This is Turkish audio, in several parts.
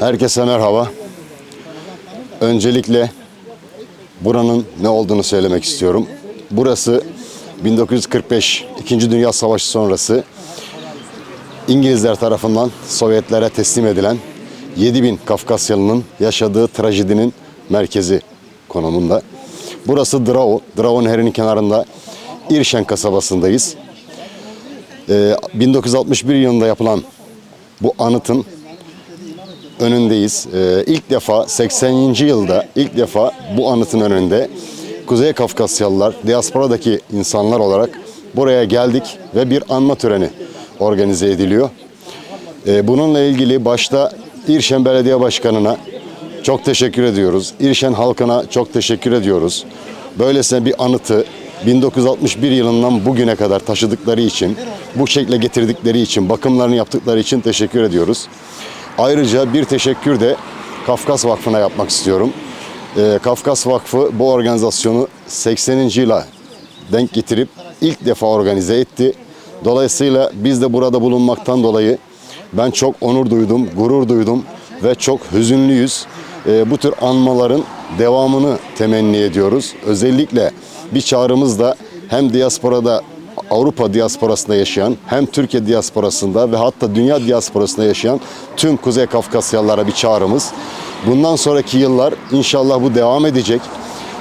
Herkese merhaba. Öncelikle buranın ne olduğunu söylemek istiyorum. Burası 1945 İkinci Dünya Savaşı sonrası İngilizler tarafından Sovyetlere teslim edilen 7000 Kafkasyalı'nın yaşadığı trajedinin merkezi konumunda. Burası Drao. Drao Nehri'nin kenarında İrşen kasabasındayız. Ee, 1961 yılında yapılan bu anıtın önündeyiz. Ee, ilk defa 80. yılda ilk defa bu anıtın önünde Kuzey Kafkasyalılar, diasporadaki insanlar olarak buraya geldik ve bir anma töreni organize ediliyor. Ee, bununla ilgili başta İrşen Belediye Başkanı'na çok teşekkür ediyoruz. İrşen halkına çok teşekkür ediyoruz. Böylesine bir anıtı 1961 yılından bugüne kadar taşıdıkları için, bu şekle getirdikleri için, bakımlarını yaptıkları için teşekkür ediyoruz. Ayrıca bir teşekkür de Kafkas Vakfı'na yapmak istiyorum. Ee, Kafkas Vakfı bu organizasyonu 80. yıla denk getirip ilk defa organize etti. Dolayısıyla biz de burada bulunmaktan dolayı ben çok onur duydum, gurur duydum ve çok hüzünlüyüz. Ee, bu tür anmaların devamını temenni ediyoruz. Özellikle bir çağrımız da hem diasporada Avrupa diasporasında yaşayan hem Türkiye diasporasında ve hatta dünya diasporasında yaşayan tüm Kuzey Kafkasyalılara bir çağrımız. Bundan sonraki yıllar inşallah bu devam edecek.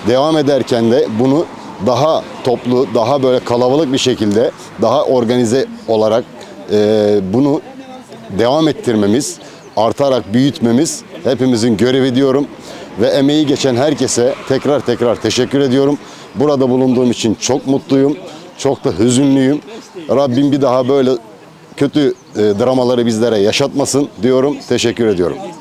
Devam ederken de bunu daha toplu, daha böyle kalabalık bir şekilde, daha organize olarak e, bunu devam ettirmemiz, artarak büyütmemiz hepimizin görevi diyorum. Ve emeği geçen herkese tekrar tekrar teşekkür ediyorum. Burada bulunduğum için çok mutluyum. Çok da hüzünlüyüm. Rabbim bir daha böyle kötü e, dramaları bizlere yaşatmasın diyorum. Teşekkür ediyorum.